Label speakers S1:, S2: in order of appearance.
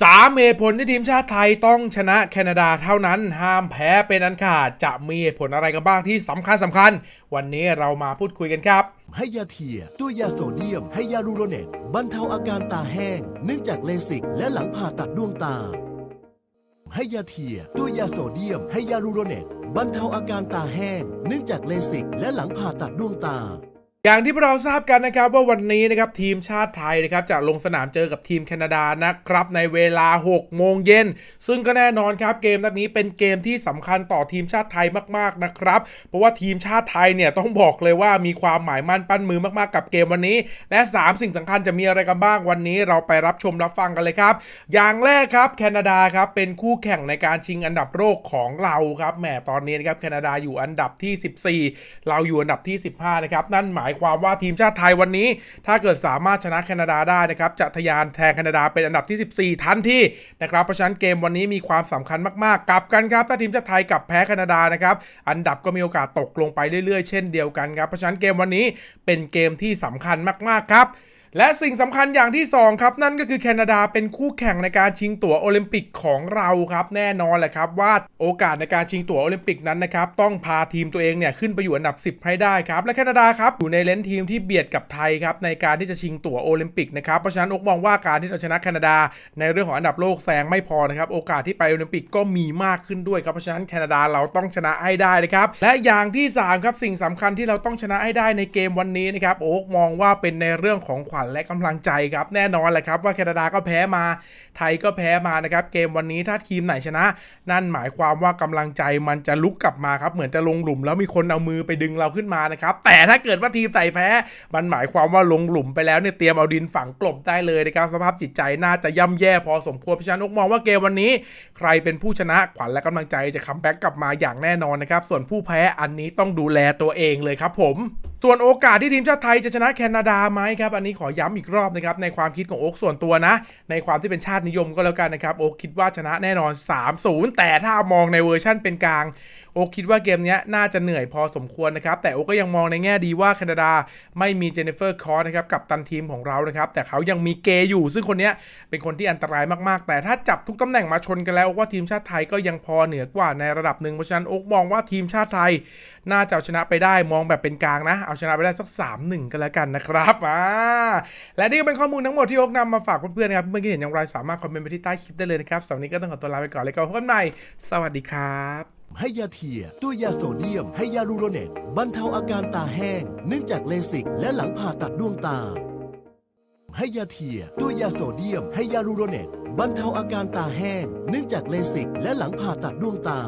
S1: สามเหตุผลที่ทีมชาติไทยต้องชนะแคนาดาเท่านั้นห้ามแพ้เป็นอันขาดจะมีเหตุผลอะไรกันบ้างที่สำคัญสำคัญ วันนี้เรามาพูดคุยกันครับ
S2: ให้ยาเทีย ตัวยาโซเดียม ให้ยาลูโรเนตบรรเทาอาการตาแห้ง เนื่องจากเลสิก และหลังผ่าตัดดวงตา ให้ยาเทีย ตัวยาโซเดียม ให้ยาลูโรเนตบรรเทาอาการตาแห้ง เนื่องจากเลสิก และหลังผ่าตัดดวงตา
S1: อย่างที่พวกเราทราบกันนะครับว่าวันนี้นะครับทีมชาติไทยนะครับจะลงสนามเจอกับทีมแคนาดานะครับในเวลา 6 โมงเย็น ซึ่งก็แน่นอนครับเกมนัดนี้เป็นเกมที่สำคัญต่อทีมชาติไทยมากๆนะครับเพราะว่าทีมชาติไทยเนี่ยต้องบอกเลยว่ามีความหมายมั่นปั้นมือมากๆกับเกมวันนี้ และ 3 สิ่งสำคัญจะมีอะไรกันบ้างวันนี้ เราไปรับชมรับฟังกันเลยครับ อย่างแรกครับแคนาดาครับเป็นคู่แข่งในการชิงอันดับโลกของเราครับแหมตอนนี้นะครับแคนาดาอยู่อันดับที่ 14 เราอยู่อันดับที่ 15นะครับนั่นหมายความว่าทีมชาติไทยวันนี้ ถ้าเกิดสามารถชนะแคนาดาได้นะครับจะทะยานแทนแคนาดาเป็นอันดับที่ 14 ทันทีนะครับเพราะฉะนั้นเกมวันนี้มีความสำคัญมากๆกลับกันครับ ถ้าทีมชาติไทยกลับแพ้แคนาดานะครับอันดับก็มีโอกาสตกลงไปเรื่อยๆ เช่นเดียวกันครับเพราะฉะนั้นเกมวันนี้เป็นเกมที่สำคัญมากๆครับ และสิ่งสำคัญอย่างที่ 2 ครับ นั่นก็คือแคนาดาเป็นคู่แข่งในการชิงตั๋วโอลิมปิกของเราครับ แน่นอนแหละครับว่าโอกาสในการชิงตั๋วโอลิมปิกนั้นนะครับต้องพาทีมตัวเองเนี่ยขึ้นไปอยู่อันดับ 10 ให้ได้ครับ และแคนาดาครับอยู่ในเลนทีมที่เบียดกับไทยครับในการที่จะชิงตั๋วโอลิมปิกนะครับเพราะฉะนั้นอกมองว่าการที่เราชนะแคนาดา ในเรื่องของอันดับโลกแซงไม่พอนะครับโอกาสที่ไปโอลิมปิกก็มีมากขึ้นด้วยครับเพราะฉะนั้นแคนาดาเราต้องชนะให้ได้นะครับและอย่างที่สามครับสิ่งสำคัญที่เราต้องชนะให้ได้ในเกมวันนี้นะครับโอ๊กมองว่าเป็นในเรื่องของขวัญและกำลังใจครับแน่นอนแหละครับว่าแคนาดาก็แพ้มา ไทยก็แพ้มานะครับเกมวันนี้ถ้าทีมไหนชนะ นั่นหมายความว่ากำลังใจมันจะลุกกลับมาครับเหมือนจะลงหลุมแล้วมีคนเอามือไปดึงเราขึ้นมานะครับแต่ถ้าเกิดว่าทีมไต่แพ้ มันหมายความว่าลงหลุมไปแล้วเนี่ยเตรียมเอาดินฝังกลบได้เลยนะครับสภาพจิตใจน่าจะย่ำแย่พอสมควรเพราะฉันอกมองว่าเกมวันนี้ ใครเป็นผู้ชนะขวัญและกำลังใจจะคัมแบ็กกลับมาอย่างแน่นอนนะครับส่วนผู้แพ้อันนี้ต้องดูแลตัวเองเลยครับผม ส่วนโอกาสที่ทีมชาติไทยจะชนะแคนาดาไหมครับ อันนี้ขอย้ำอีกรอบนะครับ ในความคิดของโอ๊กส่วนตัวนะ ในความที่เป็นชาตินิยมก็แล้วกันนะครับ โอ๊กคิดว่าชนะแน่นอน 3-0 แต่ถ้ามองในเวอร์ชั่นเป็นกลาง โอ๊กคิดว่าเกมนี้น่าจะเหนื่อยพอสมควรนะครับ แต่โอ๊กก็ยังมองในแง่ดีว่าแคนาดาไม่มีเจเนฟเฟอร์คอร์นะครับกับตันทีมของเรานะครับ แต่เขายังมีเกย์อยู่ ซึ่งคนนี้เป็นคนที่อันตรายมากๆ แต่ถ้าจับทุกตำแหน่งมาชนกันแล้วโอ๊กว่าทีมชาติไทยก็ยังพอเหนือกว่าในระดับหนึ่งเพราะฉะนั้นโอ๊กมองว่าทีมชาติไทย น่าจะชนะไปได้มองแบบเป็นกลางนะเอาชนะไปได้สัก 3-1 กันแล้วกันนะครับอ่าและนี่ก็เป็นข้อมูลทั้งหมดที่โอ๊กนำมาฝากเพื่อนๆนะครับเมื่อกี้เห็นอย่างไรสามารถคอมเมนต์ไปที่ใต้คลิปได้เลยนะครับสำหรับวันนี้ก็ต้องขอตัวลาไปก่อนเลยก็พบกันใหม่สวัสดีครับ
S2: ให้ยาเทีย ตัวยาโซเดียม ให้ยาลูโรเนตบรรเทาอาการตาแห้ง เนื่องจากเลสิก และหลังผ่าตัดดวงตา ให้ยาเทีย ตัวยาโซเดียม ให้ยาลูโรเนตบรรเทาอาการตาแห้ง เนื่องจากเลสิก และหลังผ่าตัดดวงตา